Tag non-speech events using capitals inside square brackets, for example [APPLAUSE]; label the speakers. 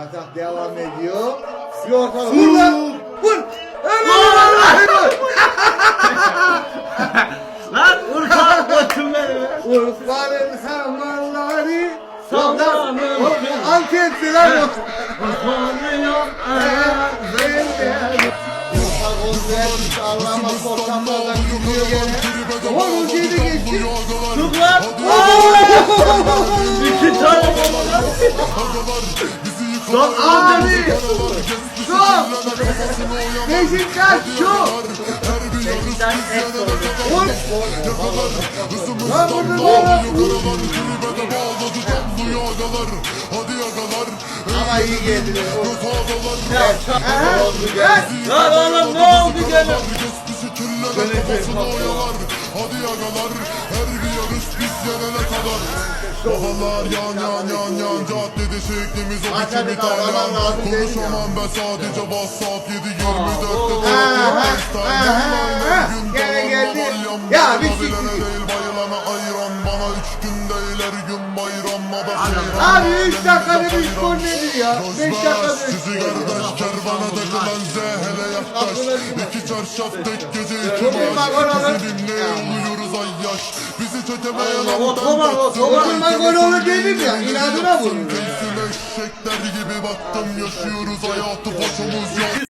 Speaker 1: Atak devam ediyor. Bir ortalık. Vur [LAUGHS] lan. Vur.
Speaker 2: Lan Urfa koçum benim.
Speaker 1: Urfa'nın hamalları. O- Antep'ti lan o. Vermiş. Allah'ıma gene. Oha Rozi'yi de geçti.
Speaker 2: Dur lan. Son
Speaker 1: Abi. Şu. Beşiktaş şu.
Speaker 2: Beşiktaş ex oldu.
Speaker 1: Lan burada da. Ama iyi geldi.
Speaker 2: Lan oğlum ne oldu gene?
Speaker 3: Hadi agalar her bir yarış biz yenene kadar Babalar yan yan yan yan. Caddede şeklimiz o taylan
Speaker 1: lazım değil
Speaker 3: Konuşamam ben sadece WhatsApp 7 24'te
Speaker 1: Aha, aha, gene geldi. Ya bir
Speaker 3: değil bayılana ayran Bana üç gün değil her gün bayram
Speaker 1: Abi 3 dakikada bir gol nedir ya? 5 dakikada
Speaker 3: Sizi
Speaker 1: bir
Speaker 3: kardeş kervana takılan Z hele yaklaş. İki çarşaf tek gece iki
Speaker 1: olur.
Speaker 3: Bizi dinleye ay yaş Bizi çekemeyen
Speaker 2: otoban, otoban.
Speaker 1: Dokunma gol olur dedim ya, inadına vuruyor.
Speaker 3: Eşekler gibi baktım yaşıyoruz hayatı boşumuz yok